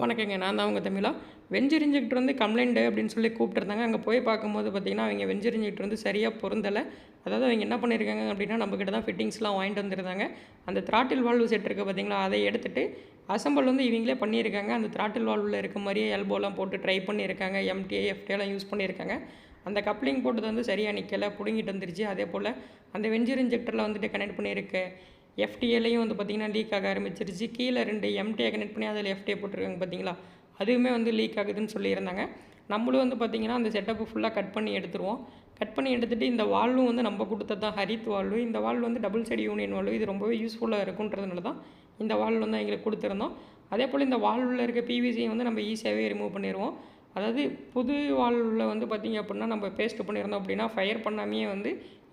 வணக்கங்க. நான் தான் உங்கள் தமிழா. வெஞ்சரிஞ்சுக்கிட்டு வந்து கம்ப்ளைண்ட் அப்படின்னு சொல்லி கூப்பிட்டுருந்தாங்க. அங்கே போய் பார்க்கும்போது பார்த்தீங்கன்னா அவங்க வெஞ்சரிஞ்சுக்கிட்டு வந்து சரியாக பொருந்தலை. அதாவது அவங்க என்ன பண்ணியிருக்காங்க அப்படின்னா நம்மக்கிட்ட தான் ஃபிட்டிங்ஸ்லாம் வாங்கிட்டு வந்திருந்தாங்க. அந்த த்ராட்டில் வால்வு செட் இருக்குது பார்த்தீங்களா அதை எடுத்துகிட்டு அசம்பிள் வந்து இவங்களே பண்ணியிருக்காங்க. அந்த த்ராட்டில் வால்வில் இருக்க மாதிரியே எல்போலாம் போட்டு ட்ரை பண்ணியிருக்காங்க. எம்டிஏ எஃப்டிஎல்லாம் யூஸ் பண்ணியிருக்காங்க. அந்த கப்ளிங் போட்டது வந்து சரியாக நிற்கலை பிடுங்கிட்டு வந்துருச்சு. அதே போல் அந்த வெஞ்சர் இன்ஜெக்டரில் வந்துட்டு கனெக்ட் பண்ணியிருக்கு. எஃப்டிஏலையும் வந்து பார்த்திங்கன்னா லீக் ஆக ஆரம்பிச்சிருச்சு. கீழே ரெண்டு எம்டிஏ கனெக்ட் பண்ணி அதில் எஃப்டிஏ போட்டிருக்காங்க பார்த்தீங்களா? அதுவுமே வந்து லீக் ஆகுதுன்னு சொல்லியிருந்தாங்க. நம்மளும் வந்து பார்த்திங்கன்னா அந்த செட்டப்பு ஃபுல்லாக கட் பண்ணி எடுத்துருவோம். கட் பண்ணி எடுத்துகிட்டு இந்த வால்வும் வந்து நம்ம கொடுத்தது தான் ஹரித் வால்வு இந்த வால்வு வந்து டபுள் சைடு யூனியன் வால்வு இது ரொம்பவே யூஸ்ஃபுல்லாக இருக்குன்றதுனால தான் இந்த வால்வு வந்து எங்களுக்கு கொடுத்துருந்தோம். அதே போல் இந்த வால்வில் இருக்க பிவிசியை வந்து நம்ம ஈஸியாகவே ரிமூவ் பண்ணிடுவோம் அதாவது புது வால்வில் வந்து பார்த்திங்க அப்படின்னா நம்ம பேஸ்ட் பண்ணியிருந்தோம் அப்படின்னா ஃபயர் பண்ணாமையே வந்து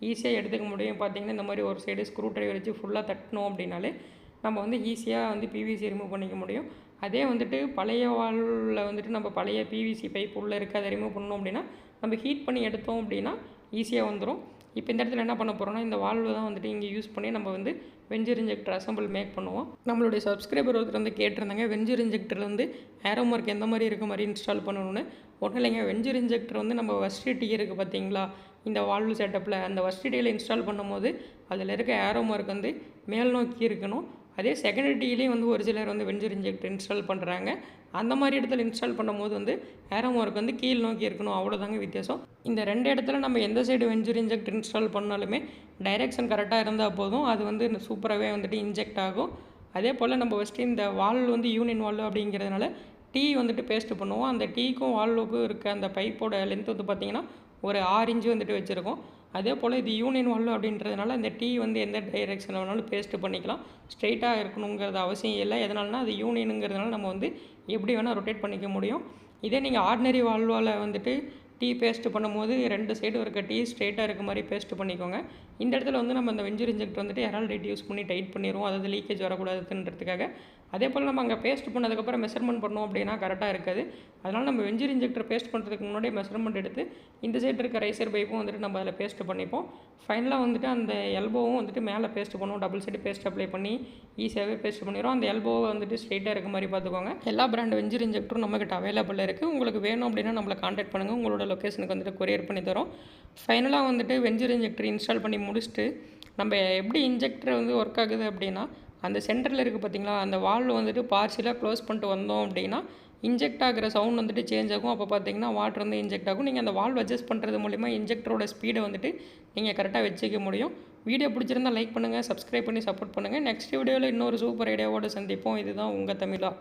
ஈஸியாக எடுத்துக்க முடியும். பார்த்திங்கன்னா இந்த மாதிரி ஒரு சைடு ஸ்க்ரூ ட்ரைவர் வச்சு ஃபுல்லாக தட்டினோம் அப்படின்னாலே நம்ம வந்து ஈஸியாக வந்து பிவிசி ரிமூவ் பண்ணிக்க முடியும். அதே வந்துட்டு பழைய வால்வில் வந்துட்டு நம்ம பழைய பிவிசி பைப் உள்ளே இருக்குது அதை ரிமூவ் பண்ணோம் அப்படின்னா நம்ம ஹீட் பண்ணி எடுத்தோம் அப்படின்னா ஈஸியாக வந்துடும் இப்போ இந்த இடத்துல என்ன பண்ண போகிறோம்னா இந்த வால்வு தான் வந்துட்டு இங்கே யூஸ் பண்ணி நம்ம வந்து வெஞ்சர் இன்ஜெக்டர் அசம்பிள் மேக் பண்ணுவோம். நம்மளுடைய சப்ஸ்கிரைபர் ஒருத்தர் வந்து கேட்டிருந்தாங்க வெஞ்சர் இன்ஜெக்டர்லேருந்து வந்து ஏரோ மார்க் எந்த மாதிரி இருக்க மாதிரி இன்ஸ்டால் பண்ணணும்னு. ஒன்றும் இல்லைங்க வெஞ்சர் இன்ஜெக்டர் வந்து நம்ம வஸ்டி இருக்குது பார்த்தீங்களா? இந்த வால்வு செட்டப்பில் அந்த வஸ்டி டீயில் இன்ஸ்டால் பண்ணும்போது அதில் இருக்க ஏரோ மார்க் வந்து மேல் நோக்கி இருக்கணும். அதே செகண்ட் டீலேயும் வந்து ஒரு சிலர் வந்து வெஞ்சர் இன்ஜெக்டர் இன்ஸ்டால் பண்ணுறாங்க அந்த மாதிரி இடத்துல இன்ஸ்டால் பண்ணும்போது வந்து ஏரம் ஒர்க் வந்து கீழ் நோக்கி இருக்கணும். அவ்வளோதாங்க வித்தியாசம். இந்த ரெண்டு இடத்துல நம்ம எந்த சைடு வெஞ்சர் இன்ஜெக்டர் இன்ஸ்டால் பண்ணாலுமே டைரெக்ஷன் கரெக்டாக இருந்தால் போதும். அது வந்து சூப்பராகவே வந்துட்டு இன்ஜெக்ட் ஆகும். அதே போல் நம்ம ஃபஸ்ட்டு இந்த வால் வந்து யூனியன் வால் அப்படிங்கிறதுனால டீ வந்துட்டு பேஸ்ட் பண்ணுவோம். அந்த டீக்கும் வால்வுக்கும் இருக்க அந்த பைப்போட லென்த் வந்து பார்த்திங்கன்னா ஒரு ஆறு இன்ச்சு வந்துட்டு வச்சுருக்கோம். அதே போல் இது யூனியன் வால்வு அப்படின்றதுனால அந்த டீ வந்து எந்த டைரெக்ஷனில் வேணாலும் பேஸ்ட்டு பண்ணிக்கலாம். ஸ்ட்ரெயிட்டாக இருக்கணுங்கிறது அவசியம் இல்லை. எதனால்னா அது யூனியனுங்கிறதுனால நம்ம வந்து எப்படி வேணால் ரொட்டேட் பண்ணிக்க முடியும். இதே நீங்கள் ஆர்டினரி வால்வால் வந்துட்டு டீ பேஸ்ட்டு பண்ணும்போது ரெண்டு சைடு இருக்க டீ ஸ்ட்ரெயிட்டாக இருக்க மாதிரி பேஸ்ட்டு பண்ணிக்கோங்க. இந்த இடத்துல வந்து நம்ம அந்த வெஞ்சர் இன்ஜெக்ட் வந்துட்டு எரால் டேட் யூஸ் பண்ணி டைட் பண்ணிடுவோம் அதாவது லீக்கேஜ் வரக்கூடாதுன்றதுக்காக. அதே போல் நம்ம அங்கே பேஸ்ட் பண்ணதுக்கப்புறம் மெஷர்மெண்ட் பண்ணோம் அப்படின்னா கரெக்டாக இருக்காது. அதனால் நம்ம வெஞ்சர் இன்ஜெக்டர் பேஸ்ட் பண்ணுறதுக்கு முன்னாடியே மெஷர்மெண்ட் எடுத்து இந்த சைடு இருக்க ரைசர் பைப்பும் வந்துட்டு நம்ம அதில் பேஸ்ட் பண்ணிப்போம். ஃபைனலாக வந்துட்டு அந்த எல்போவும் வந்துட்டு மேலே பேஸ்ட் பண்ணுவோம். டபுள் சைடு பேஸ்ட் அப்ளை பண்ணி ஈஸியாகவே பேஸ்ட் பண்ணிடுவோம் அந்த எல்போவை வந்துட்டு ஸ்ட்ரெயிட்டாக இருக்க மாதிரி பார்த்துக்கோங்க. எல்லா பிராண்ட் வெஞ்சர் இன்ஜெக்டரும் நம்மக்கிட்ட அவைலபிள் இருக்குது உங்களுக்கு வேணும் அப்படின்னா நம்மளை காண்டாக்ட் பண்ணுங்கள் உங்களோட லொக்கேஷனுக்கு வந்துட்டு கொரியர் பண்ணி தரோம். ஃபைனலாக வந்துட்டு வெஞ்சர் இன்ஜெக்டர் இன்ஸ்டால் பண்ணி முடிச்சுட்டு நம்ம எப்படி இன்ஜெக்டர் வந்து ஒர்க் ஆகுது அப்படின்னா அந்த சென்டரில் இருக்குது பார்த்தீங்களா அந்த வால் வந்துட்டு பார்சியலாக க்ளோஸ் பண்ணிட்டு வந்தோம் அப்படின்னா இன்ஜெக்ட் ஆகிற சவுண்ட் வந்துட்டு சேஞ்ச் ஆகும். அப்போ பார்த்தீங்கன்னா வாட்டர் வந்து இன்ஜெக்ட் ஆகும். நீங்கள் அந்த வால்வ் அட்ஜஸ்ட் பண்ணுறது மூலிமா இன்ஜெக்டரோட ஸ்பீடை வந்துட்டு நீங்கள் கரெக்டாக வச்சுக்க முடியும். வீடியோ பிடிச்சிருந்தா லைக் பண்ணுங்கள் சப்ஸ்கிரைப் பண்ணி சப்போர்ட் பண்ணுங்கள் நெக்ஸ்ட் வீடியோவில் இன்னொரு சூப்பர் ஐடியாவோடு சந்திப்போம். இதுதான் உங்கள் தமிழா.